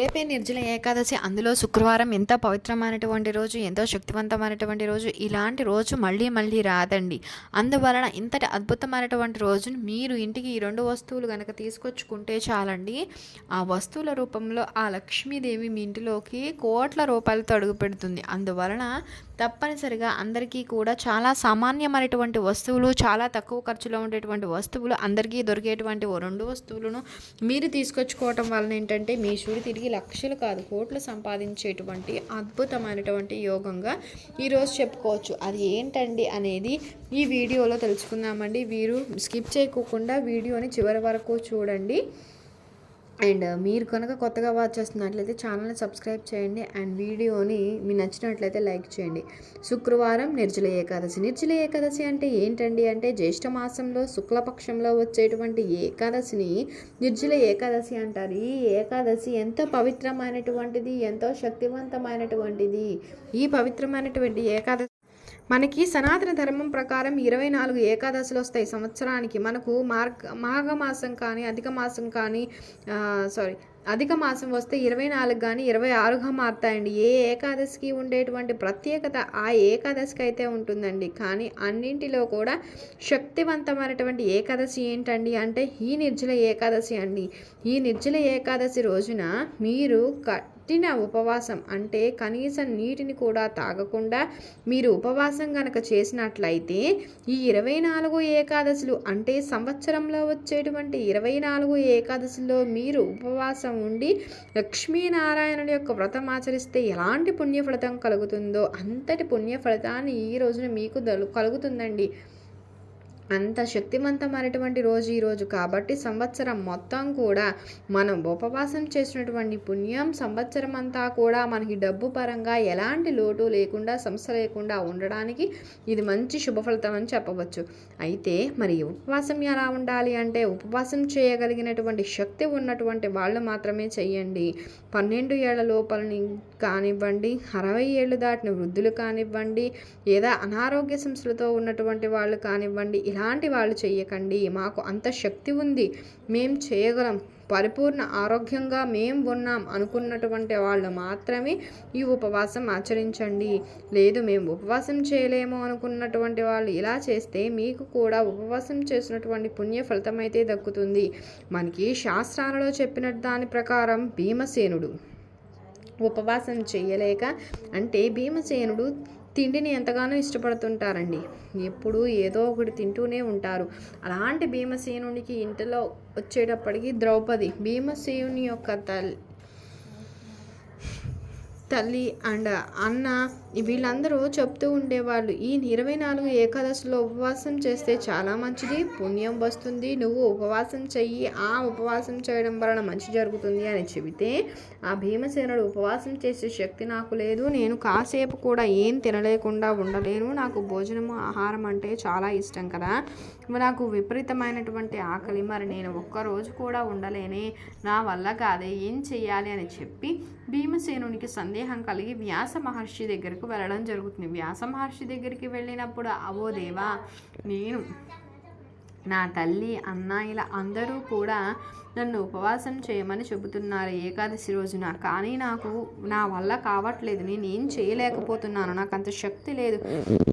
రేపే నిర్జల ఏకాదశి అందులో శుక్రవారం ఎంత పవిత్రమైనటువంటి రోజు ఎంతో శక్తివంతమైనటువంటి రోజు ఇలాంటి రోజు మళ్ళీ మళ్ళీ రాదండి. అందువలన ఇంతటి అద్భుతమైనటువంటి రోజును మీరు ఇంటికి ఈ రెండు వస్తువులు కనుక తీసుకొచ్చుకుంటే చాలండి ఆ వస్తువుల రూపంలో ఆ లక్ష్మీదేవి మీ ఇంటిలోకి కోట్ల రూపాయలతో అడుగు పెడుతుంది. అందువలన తప్పనిసరిగా అందరికీ కూడా చాలా సామాన్యమైనటువంటి వస్తువులు చాలా తక్కువ ఖర్చులో ఉండేటువంటి వస్తువులు అందరికీ దొరికేటువంటి ఓ రెండు వస్తువులను మీరు తీసుకొచ్చుకోవటం వలన ఏంటంటే మీ షూరి తిరిగి లక్షలు కాదు కోట్లు సంపాదించేటువంటి అద్భుతమైనటువంటి యోగంగా ఈరోజు చెప్పుకోవచ్చు. అది ఏంటండి అనేది ఈ వీడియోలో తెలుసుకుందామండి. వీరు స్కిప్ చేయకోకుండా వీడియోని చివరి వరకు చూడండి. అండ్ మీరు కనుక కొత్తగా వాచ్ చేస్తున్నట్లయితే ఛానల్ని సబ్స్క్రైబ్ చేయండి అండ్ వీడియోని మీ నచ్చినట్లయితే లైక్ చేయండి. శుక్రవారం నిర్జల ఏకాదశి. నిర్జల ఏకాదశి అంటే ఏంటండి? అంటే జ్యేష్ఠ మాసంలో శుక్లపక్షంలో వచ్చేటువంటి ఏకాదశిని నిర్జల ఏకాదశి అంటారు. ఈ ఏకాదశి ఎంతో పవిత్రమైనటువంటిది ఎంతో శక్తివంతమైనటువంటిది. ఈ పవిత్రమైనటువంటి ఏకాదశి మనకి సనాతన ధర్మం ప్రకారం ఇరవై నాలుగు ఏకాదశులు వస్తాయి సంవత్సరానికి. మనకు మార్గ మాఘమాసం కానీ అధిక మాసం కానీ సారీ అధిక మాసం వస్తే ఇరవై నాలుగు కానీ ఇరవై ఆరుగా మారుతాయండి. ఏ ఏకాదశికి ఉండేటువంటి ప్రత్యేకత ఆ ఏకాదశికి అయితే ఉంటుందండి. కానీ అన్నింటిలో కూడా శక్తివంతమైనటువంటి ఏకాదశి ఏంటండి అంటే ఈ నిర్జల ఏకాదశి అండి. ఈ నిర్జల ఏకాదశి రోజున మీరు క కఠిన ఉపవాసం అంటే కనీసం నీటిని కూడా తాగకుండా మీరు ఉపవాసం కనుక చేసినట్లయితే ఈ ఇరవై నాలుగు ఏకాదశులు అంటే సంవత్సరంలో వచ్చేటువంటి ఇరవై నాలుగు ఏకాదశిలో మీరు ఉపవాసం ఉండి లక్ష్మీనారాయణుడి యొక్క వ్రతం ఆచరిస్తే ఎలాంటి పుణ్యఫలితం కలుగుతుందో అంతటి పుణ్యఫలితాన్ని ఈ రోజున మీకు కలుగుతుందండి. అంత శక్తివంతమైనటువంటి రోజు ఈరోజు కాబట్టి సంవత్సరం మొత్తం కూడా మనం ఉపవాసం చేసినటువంటి పుణ్యం సంవత్సరం అంతా కూడా మనకి డబ్బు పరంగా ఎలాంటి లోటు లేకుండా సమస్య లేకుండా ఉండడానికి ఇది మంచి శుభఫలితం అని చెప్పవచ్చు. అయితే మరి ఉపవాసం ఎలా ఉండాలి అంటే ఉపవాసం చేయగలిగినటువంటి శక్తి ఉన్నటువంటి వాళ్ళు మాత్రమే చెయ్యండి పన్నెండు ఏళ్ళ లోపలని కానివ్వండి అరవై ఏళ్ళు దాటిన వృద్ధులు కానివ్వండి లేదా అనారోగ్య సమస్యలతో ఉన్నటువంటి వాళ్ళు కానివ్వండి ఇలా ఇలాంటి వాళ్ళు చెయ్యకండి. మాకు అంత శక్తి ఉంది. మేం చేయగలం. పరిపూర్ణ ఆరోగ్యంగా మేం ఉన్నాం అనుకున్నటువంటి వాళ్ళు మాత్రమే ఈ ఉపవాసం ఆచరించండి. లేదు మేము ఉపవాసం చేయలేము అనుకున్నటువంటి వాళ్ళు ఇలా చేస్తే మీకు కూడా ఉపవాసం చేసినటువంటి పుణ్య ఫలితం అయితే దక్కుతుంది. మనకి శాస్త్రాలలో చెప్పిన దాని ప్రకారం భీమసేనుడు ఉపవాసం చేయలేక అంటే భీమసేనుడు తిండిని ఎంతగానో ఇష్టపడుతుంటారండి. ఎప్పుడు ఏదో ఒకటి తింటూనే ఉంటారు. అలాంటి భీమసేనునికి ఇంటిలో వచ్చేటప్పటికి ద్రౌపది భీమసేనుని యొక్క తల్లి తల్లి అండ్ అన్న వీళ్ళందరూ చెప్తూ ఉండేవాళ్ళు ఈ ఇరవై నాలుగు ఏకాదశిలో ఉపవాసం చేస్తే చాలా మంచిది పుణ్యం వస్తుంది నువ్వు ఉపవాసం చెయ్యి ఆ ఉపవాసం చేయడం వలన మంచి జరుగుతుంది అని చెబితే ఆ భీమసేనుడు ఉపవాసం చేసే శక్తి నాకు లేదు నేను కాసేపు కూడా ఏం తినలేకుండా ఉండలేను నాకు భోజనము ఆహారం అంటే చాలా ఇష్టం కదా. నాకు విపరీతమైనటువంటి ఆకలి. మరి నేను ఒక్కరోజు కూడా ఉండలేనే. నా వల్ల కాదే. ఏం చెయ్యాలి అని చెప్పి భీమసేనునికి సందేహం కలిగి వ్యాస మహర్షి దగ్గరకు వెళ్ళడం జరుగుతుంది. వ్యాస మహర్షి దగ్గరికి వెళ్ళినప్పుడు అవో దేవా నేను నా తల్లి అన్న ఇలా అందరూ కూడా నన్ను ఉపవాసం చేయమని చెబుతున్నారు ఏకాదశి రోజున. కానీ నాకు నా వల్ల కావట్లేదు. నేను ఏం చేయలేకపోతున్నాను. నాకు అంత శక్తి లేదు.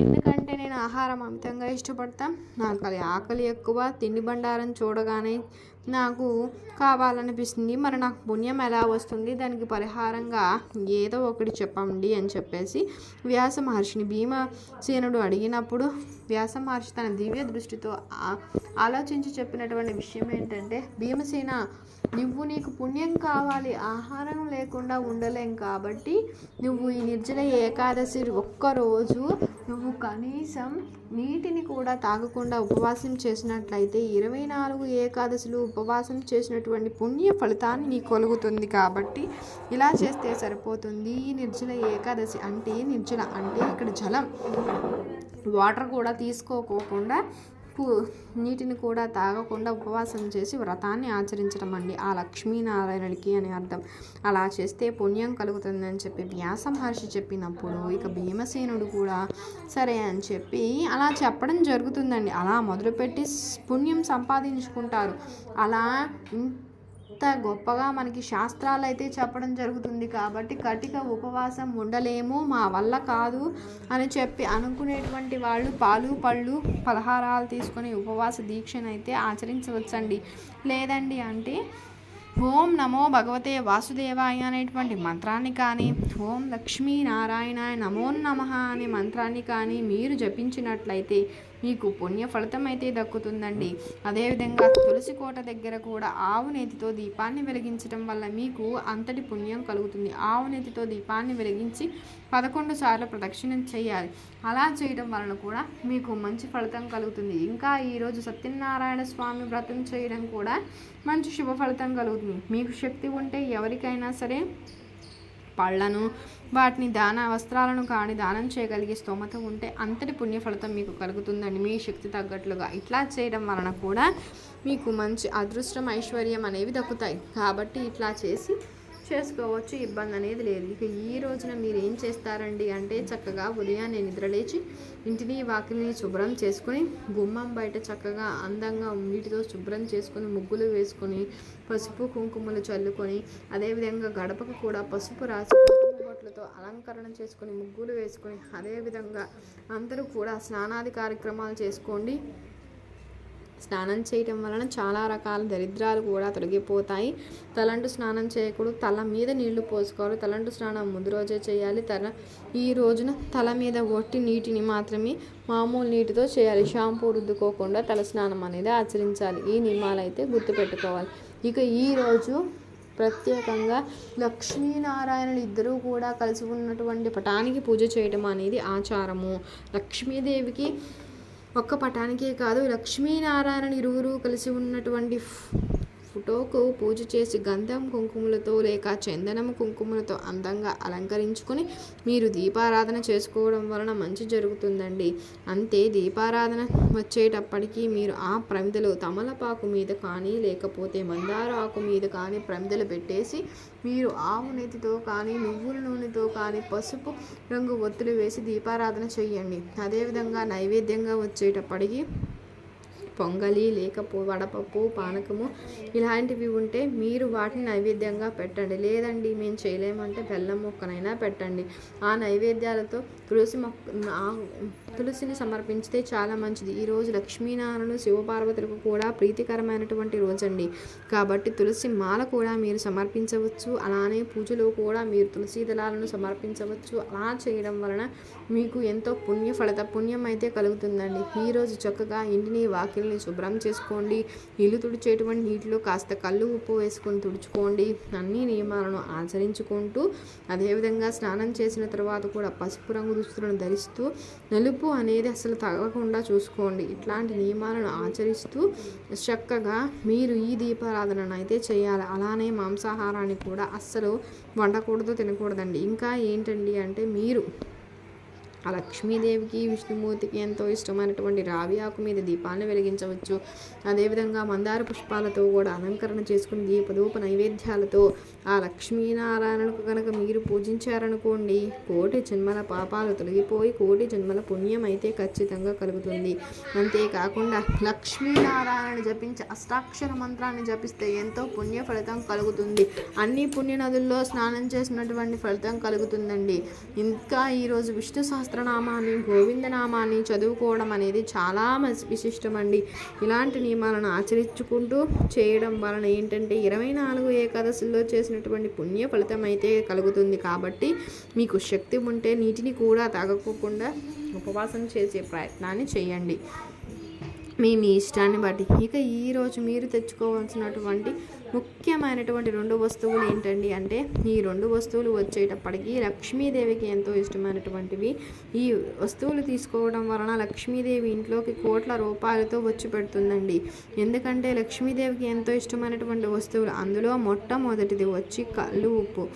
ఎందుకంటే నేను ఆహారం అమితంగా ఇష్టపడతాను నాకు అది ఆకలి ఎక్కువ. తిండి బండారం చూడగానే నాకు కావాలనిపిస్తుంది. మరి నాకు పుణ్యం ఎలా వస్తుంది? దానికి పరిహారంగా ఏదో ఒకటి చెప్పండి అని చెప్పేసి వ్యాస మహర్షిని భీమసేనుడు అడిగినప్పుడు వ్యాస మహర్షి తన దివ్య దృష్టితో ఆలోచించి చెప్పినటువంటి విషయం ఏంటంటే భీమసేన నువ్వు నీకు పుణ్యం కావాలి ఆహారం లేకుండా ఉండలేం కాబట్టి నువ్వు ఈ నిర్జల ఏకాదశి ఒక్కరోజు నువ్వు కనీసం నీటిని కూడా తాగకుండా ఉపవాసం చేసినట్లయితే ఇరవై నాలుగు ఏకాదశులు ఉపవాసం చేసినటువంటి పుణ్య ఫలితాన్ని నీకు కలుగుతుంది కాబట్టి ఇలా చేస్తే సరిపోతుంది. ఈ నిర్జల ఏకాదశి అంటే నిర్జల అంటే ఇక్కడ జలం. వాటర్ కూడా తీసుకోకోకుండా ఉప్పు నీటిని కూడా తాగకుండా ఉపవాసం చేసి వ్రతాన్ని ఆచరించడం అండి. ఆ లక్ష్మీనారాయణుడికి అని అర్థం. అలా చేస్తే పుణ్యం కలుగుతుందని చెప్పి వ్యాస మహర్షి చెప్పినప్పుడు ఇక భీమసేనుడు కూడా సరే అని చెప్పి అలా చెప్పడం జరుగుతుందండి. అలా మొదలుపెట్టి పుణ్యం సంపాదించుకుంటారు. అలా ఇంత గొప్పగా మనకి శాస్త్రాలు అయితే చెప్పడం జరుగుతుంది కాబట్టి కటిక ఉపవాసం ఉండలేము మా వల్ల కాదు అని చెప్పి అనుకునేటువంటి వాళ్ళు పాలు పళ్ళు పలహారాలు తీసుకొని ఉపవాస దీక్షనైతే అయితే ఆచరించవచ్చండి. లేదండి అంటే ఓం నమో భగవతే వాసుదేవాయ అనేటువంటి మంత్రాన్ని కానీ ఓం లక్ష్మీనారాయణ నమో నమ అనే మంత్రాన్ని కానీ మీరు జపించినట్లయితే మీకు పుణ్య ఫలితం అయితే దక్కుతుందండి. అదేవిధంగా తులసి కోట దగ్గర కూడా ఆవు నేతితో దీపాన్ని వెలిగించడం వల్ల మీకు అంతటి పుణ్యం కలుగుతుంది. ఆవు నేతితో దీపాన్ని వెలిగించి పదకొండు సార్లు ప్రదక్షిణం చేయాలి. అలా చేయడం వలన కూడా మీకు మంచి ఫలితం కలుగుతుంది. ఇంకా ఈరోజు సత్యనారాయణ స్వామి వ్రతం చేయడం కూడా మంచి శుభ ఫలితం కలుగుతుంది. మీకు శక్తి ఉంటే ఎవరికైనా సరే పళ్ళను వాటిని దాన వస్త్రాలను కానీ దానం చేయగలిగే స్తోమత ఉంటే అంతటి పుణ్య ఫలితం మీకు కలుగుతుందండి. మీ శక్తి తగ్గట్లుగా. ఇట్లా చేయడం వలన కూడా మీకు మంచి అదృష్టం ఐశ్వర్యం అనేవి దక్కుతాయి. కాబట్టి ఇట్లా చేసి చేసుకోవచ్చు ఇబ్బంది అనేది లేదు. ఇక ఈ రోజున మీరు ఏం చేస్తారండి అంటే చక్కగా ఉదయాన్నే నిద్రలేచి ఇంటిని వాకిలిని శుభ్రం చేసుకొని గుమ్మం బయట చక్కగా అందంగా నీటితో శుభ్రం చేసుకొని ముగ్గులు వేసుకొని పసుపు కుంకుమలు చల్లుకొని అదేవిధంగా గడపకు కూడా పసుపు రాసి బొట్లతో అలంకరణ చేసుకొని ముగ్గులు వేసుకొని అదేవిధంగా అందరూ కూడా స్నానాది కార్యక్రమాలు చేసుకోండి. స్నానం చేయటం వలన చాలా రకాల దరిద్రాలు కూడా తొలగిపోతాయి. తలంటు స్నానం చేయకూడదు. తల మీద నీళ్ళు పోసుకోవాలి. తలంటు స్నానం ముందు రోజే చేయాలి. తల ఈ రోజున తల మీద ఒట్టి నీటిని మాత్రమే మామూలు నీటితో చేయాలి. షాంపూ రుద్దుకోకుండా తల స్నానం అనేది ఆచరించాలి. ఈ నియమాలు అయితే గుర్తుపెట్టుకోవాలి. ఇక ఈరోజు ప్రత్యేకంగా లక్ష్మీనారాయణులు ఇద్దరూ కూడా కలిసి ఉన్నటువంటి పటానికి పూజ చేయడం అనేది ఆచారము. లక్ష్మీదేవికి ఒక్క పటానికే కాదు లక్ష్మీనారాయణ ఇరువురు కలిసి ఉన్నటువంటి ఫోటోకు పూజ చేసి గంధం కుంకుమలతో లేక చందనం కుంకుమలతో అందంగా అలంకరించుకొని మీరు దీపారాధన చేసుకోవడం వలన మంచి జరుగుతుందండి. అంతే దీపారాధన వచ్చేటప్పటికి మీరు ఆ ప్రమిదలు తమలపాకు మీద కానీ లేకపోతే మందార ఆకు మీద కానీ ప్రమిదలు పెట్టేసి మీరు ఆవు నెతితో కానీ నువ్వుల నూనెతో కానీ పసుపు రంగు ఒత్తులు వేసి దీపారాధన చేయండి. అదేవిధంగా నైవేద్యంగా వచ్చేటప్పటికి పొంగలి లేకపో వడపప్పు పానకము ఇలాంటివి ఉంటే మీరు వాటిని నైవేద్యంగా పెట్టండి. లేదండి మేము చేయలేమంటే బెల్లం మొక్కనైనా పెట్టండి. ఆ నైవేద్యాలతో తులసి మొక్క తులసిని సమర్పించితే చాలా మంచిది. ఈరోజు లక్ష్మీనారాయణ శివపార్వతులకు కూడా ప్రీతికరమైనటువంటి రోజండి. కాబట్టి తులసి మాల కూడా మీరు సమర్పించవచ్చు. అలానే పూజలో కూడా మీరు తులసి దళాలను సమర్పించవచ్చు. అలా చేయడం వలన మీకు ఎంతో పుణ్య ఫలిత పుణ్యం అయితే కలుగుతుందండి ఈరోజు చక్కగా ఇంటిని వాకిల్ని శుభ్రం చేసుకోండి. ఇల్లు తుడిచేటువంటి నీటిలో కాస్త కళ్ళు ఉప్పు వేసుకొని తుడుచుకోండి. అన్ని నియమాలను ఆచరించుకుంటూ అదేవిధంగా స్నానం చేసిన తర్వాత కూడా పసుపు రంగు దుస్తులను ధరిస్తూ నలుపు అనేది అసలు తగలకుండా చూసుకోండి. ఇట్లాంటి నియమాలను ఆచరిస్తూ చక్కగా మీరు ఈ దీపారాధనను అయితే చేయాలి. అలానే మాంసాహారాన్ని కూడా అస్సలు వండకూడదు తినకూడదండి. ఇంకా ఏంటండి అంటే మీరు ఆ లక్ష్మీదేవికి విష్ణుమూర్తికి ఎంతో ఇష్టమైనటువంటి రావి ఆకు మీద దీపాన్ని వెలిగించవచ్చు. అదేవిధంగా మందార పుష్పాలతో కూడా అలంకరణ చేసుకుని దీపదూప నైవేద్యాలతో ఆ లక్ష్మీనారాయణకు కనుక మీరు పూజించారనుకోండి కోటి జన్మల పాపాలు తొలగిపోయి కోటి జన్మల పుణ్యం అయితే ఖచ్చితంగా కలుగుతుంది. అంతేకాకుండా లక్ష్మీనారాయణ జపించే అష్టాక్షర మంత్రాన్ని జపిస్తే ఎంతో పుణ్య ఫలితం కలుగుతుంది. అన్ని పుణ్య నదుల్లో స్నానం చేసినటువంటి ఫలితం కలుగుతుందండి. ఇంకా ఈరోజు విష్ణు సహస్రనామాన్ని గోవిందనామాన్ని చదువుకోవడం అనేది చాలా మంచి విశిష్టం అండి ఇలాంటి నియమాలను ఆచరించుకుంటూ చేయడం వలన ఏంటంటే ఇరవై నాలుగు ఏకాదశుల్లో చేసినటువంటి పుణ్య ఫలితం అయితే కలుగుతుంది. కాబట్టి మీకు శక్తి ఉంటే నీటిని కూడా తాగకోకుండా ఉపవాసం చేసే ప్రయత్నాన్ని చేయండి. మీ మీ ఇష్టాన్ని బట్టి. ఇక ఈరోజు మీరు తెచ్చుకోవాల్సినటువంటి ముఖ్యమైనటువంటి రెండు వస్తువులు ఏంటండి అంటే ఈ రెండు వస్తువులు వచ్చేటప్పటికి లక్ష్మీదేవికి ఎంతో ఇష్టమైనటువంటివి. ఈ వస్తువులు తీసుకోవడం వలన లక్ష్మీదేవి ఇంట్లోకి కోట్ల రూపాయలతో వచ్చి పెడుతుందండి. ఎందుకంటే లక్ష్మీదేవికి ఎంతో ఇష్టమైనటువంటి వస్తువులు అందులో మొట్టమొదటిది వచ్చి కళ్ళు ఉప్పు.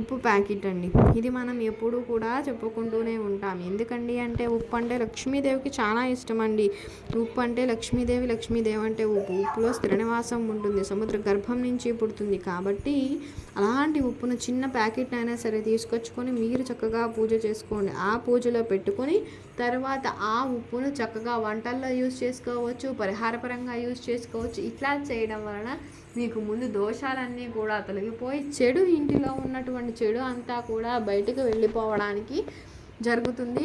ఉప్పు ప్యాకెట్ అండి. ఇది మనం ఎప్పుడూ కూడా చెప్పుకుంటూనే ఉంటాం. ఎందుకండి అంటే ఉప్పు అంటే లక్ష్మీదేవికి చాలా ఇష్టం అండి ఉప్పు అంటే లక్ష్మీదేవి లక్ష్మీదేవి అంటే ఉప్పు. ఉప్పులో స్థిర నివాసం ఉంటుంది. సముద్ర గర్భం నుంచి పుడుతుంది. కాబట్టి అలాంటి ఉప్పును చిన్న ప్యాకెట్ అయినా సరే తీసుకొచ్చుకొని మీరు చక్కగా పూజ చేసుకోండి. ఆ పూజలో పెట్టుకొని తర్వాత ఆ ఉప్పును చక్కగా వంటల్లో యూజ్ చేసుకోవచ్చు పరిహారపరంగా యూజ్ చేసుకోవచ్చు. ఇట్లా చేయడం వలన మీకు ముందు దోషాలన్నీ కూడా తొలగిపోయి చెడు ఇంటిలో ఉన్నటువంటి చెడు అంతా కూడా బయటకు వెళ్ళిపోవడానికి జరుగుతుంది.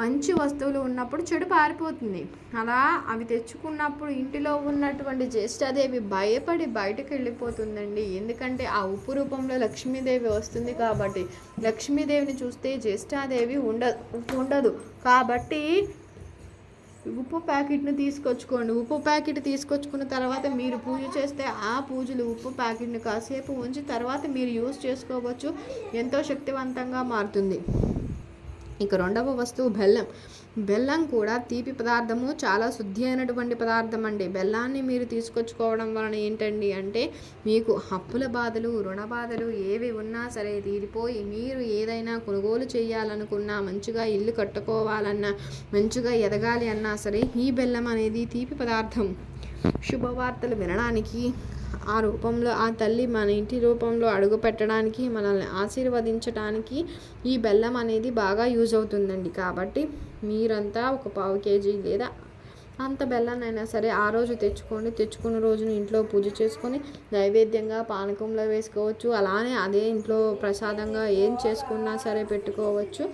మంచి వస్తువులు ఉన్నప్పుడు చెడు పారిపోతుంది. అలా అవి తెచ్చుకున్నప్పుడు ఇంటిలో ఉన్నటువంటి జ్యేష్ఠాదేవి భయపడి బయటకు వెళ్ళిపోతుందండి. ఎందుకంటే ఆ ఉప్పు రూపంలో లక్ష్మీదేవి వస్తుంది కాబట్టి. లక్ష్మీదేవిని చూస్తే జ్యేష్ఠాదేవి ఉండదు ఉండదు. కాబట్టి ఉప్పు ప్యాకెట్ను తీసుకొచ్చుకోండి. ఉప్పు ప్యాకెట్ తీసుకొచ్చుకున్న తర్వాత మీరు పూజ చేస్తే ఆ పూజలు ఉప్పు ప్యాకెట్ని కాసేపు ఉంచి తర్వాత మీరు యూజ్ చేసుకోవచ్చు. ఎంతో శక్తివంతంగా మారుతుంది. ఇక రెండవ వస్తువు బెల్లం. బెల్లం కూడా తీపి పదార్థము చాలా శుద్ధి అయినటువంటి పదార్థం అండి బెల్లాన్ని మీరు తీసుకొచ్చుకోవడం వలన ఏంటండి అంటే మీకు అప్పుల బాధలు రుణ బాధలు ఏవి ఉన్నా సరే తీరిపోయి మీరు ఏదైనా కొనుగోలు చేయాలనుకున్నా మంచిగా ఇల్లు కట్టుకోవాలన్నా మంచిగా ఎదగాలి అన్నా సరే ఈ బెల్లం అనేది తీపి పదార్థం. శుభవార్తలు వినడానికి ఆ రూపంలో ఆ తల్లి మన ఇంటి రూపంలో అడుగు పెట్టడానికి మనల్ని ఆశీర్వదించడానికి ఈ బెల్లం అనేది బాగా యూజ్ అవుతుందండి. కాబట్టి మీరంతా ఒక పావు కేజీ లేదా అంత బెల్లాన్నైనా సరే ఆ రోజు తెచ్చుకోండి. తెచ్చుకున్న రోజును ఇంట్లో పూజ చేసుకొని నైవేద్యంగా పానకంలో వేసుకోవచ్చు. అలానే అదే ఇంట్లో ప్రసాదంగా ఏం చేసుకున్నా సరే పెట్టుకోవచ్చు.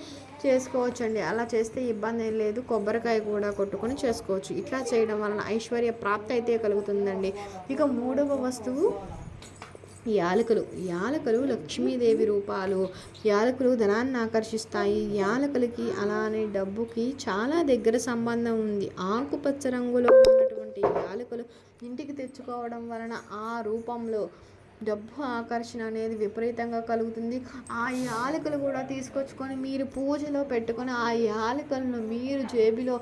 చేసుకోవచ్చండి. అలా చేస్తే ఇబ్బంది ఏం లేదు. కొబ్బరికాయ కూడా కొట్టుకొని చేసుకోవచ్చు. ఇట్లా చేయడం వలన ఐశ్వర్య ప్రాప్తి అయితే కలుగుతుందండి. ఇక మూడవ వస్తువు యాలకులు. యాలకులు లక్ష్మీదేవి రూపాలు. యాలకులు ధనాన్ని ఆకర్షిస్తాయి. యాలకులకి అలానే డబ్బుకి చాలా దగ్గర సంబంధం ఉంది. ఆకుపచ్చ రంగులో ఉన్నటువంటి యాలకులు ఇంటికి తెచ్చుకోవడం వలన ఆ రూపంలో డబ్బు ఆకర్షణ అనేది విపరీతంగా కలుగుతుంది. ఆ యాలకులు కూడా తీసుకొచ్చుకొని మీరు పూజలో పెట్టుకొని ఆ యాలకులను మీరు జేబులో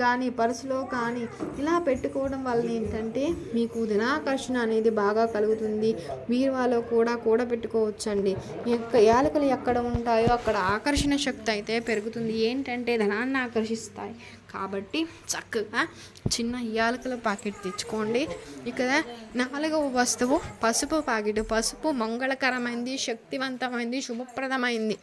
కానీ పర్సులో కానీ ఇలా పెట్టుకోవడం వల్ల ఏంటంటే మీకు ధనాకర్షణ అనేది బాగా కలుగుతుంది. బీరువాలో కూడా కూడబెట్టుకోవచ్చండి ఎక్క యాలకులు ఎక్కడ ఉంటాయో అక్కడ ఆకర్షణ శక్తి అయితే పెరుగుతుంది. ఏంటంటే ధనాన్ని ఆకర్షిస్తాయి. కాబట్టి చక్కగా చిన్న యాలకుల ప్యాకెట్ తెచ్చుకోండి. ఇక్కడ నాలుగవ వస్తువు పసుపు ప్యాకెట్. పసుపు మంగళకరమైంది శక్తివంతమైంది శుభప్రదమైంది.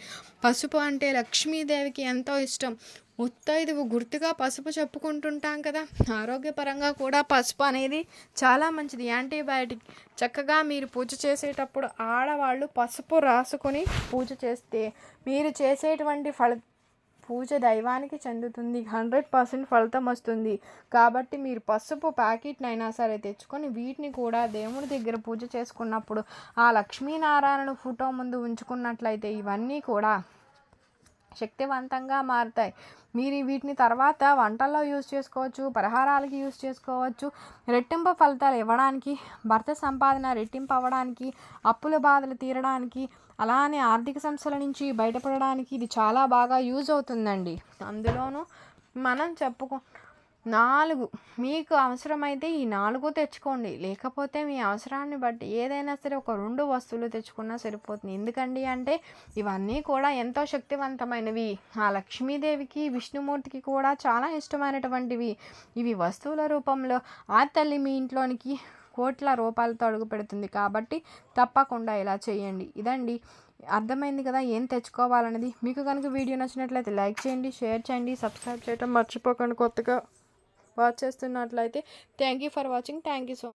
పసుపు అంటే లక్ష్మీదేవికి ఎంతో ఇష్టం. ముత్తైదువు గుర్తుగా పసుపు చెప్పుకుంటుంటాం కదా. ఆరోగ్యపరంగా కూడా పసుపు అనేది చాలా మంచిది. యాంటీబయాటిక్. చక్కగా మీరు పూజ చేసేటప్పుడు ఆడవాళ్ళు పసుపు రాసుకొని పూజ చేస్తే మీరు చేసేటువంటి ఫల పూజ దైవానికి చెందుతుంది. హండ్రెడ్ పర్సెంట్ ఫలితం వస్తుంది. కాబట్టి మీరు పసుపు ప్యాకెట్నైనా సరే తెచ్చుకొని వీటిని కూడా దేవుడి దగ్గర పూజ చేసుకున్నప్పుడు ఆ లక్ష్మీనారాయణ ఫోటో ముందు ఉంచుకున్నట్లయితే ఇవన్నీ కూడా శక్తివంతంగా మారుతాయి. మీరు వీటిని తర్వాత వంటల్లో యూజ్ చేసుకోవచ్చు పరిహారాలకి యూజ్ చేసుకోవచ్చు. రెట్టింపు ఫలితాలు ఇవ్వడానికి భర్త సంపాదన రెట్టింపు అవ్వడానికి అప్పుల బాధలు తీరడానికి అలానే ఆర్థిక సమస్యల నుంచి బయటపడడానికి ఇది చాలా బాగా యూజ్ అవుతుందండి. అందులోనూ మనం చెప్పుకో నాలుగు మీకు అవసరమైతే ఈ నాలుగు తెచ్చుకోండి. లేకపోతే మీ అవసరాన్ని బట్టి ఏదైనా సరే ఒక రెండు వస్తువులు తెచ్చుకున్నా సరిపోతుంది. ఎందుకండి అంటే ఇవన్నీ కూడా ఎంతో శక్తివంతమైనవి. ఆ లక్ష్మీదేవికి విష్ణుమూర్తికి కూడా చాలా ఇష్టమైనటువంటివి. ఇవి వస్తువుల రూపంలో ఆ తల్లి మీ ఇంట్లోనికి కోట్ల రూపాయలతో అడుగు పెడుతుంది. కాబట్టి తప్పకుండా ఇలా చేయండి. ఇదండి. అర్థమైంది కదా? ఏం తెచ్చుకోవాలనేది? మీకు కనుక వీడియో నచ్చినట్లయితే లైక్ చేయండి షేర్ చేయండి సబ్స్క్రైబ్ చేయడం మర్చిపోకండి కొత్తగా వాచ్ చేస్తున్నట్లయితే. Thank you for watching. Thank you so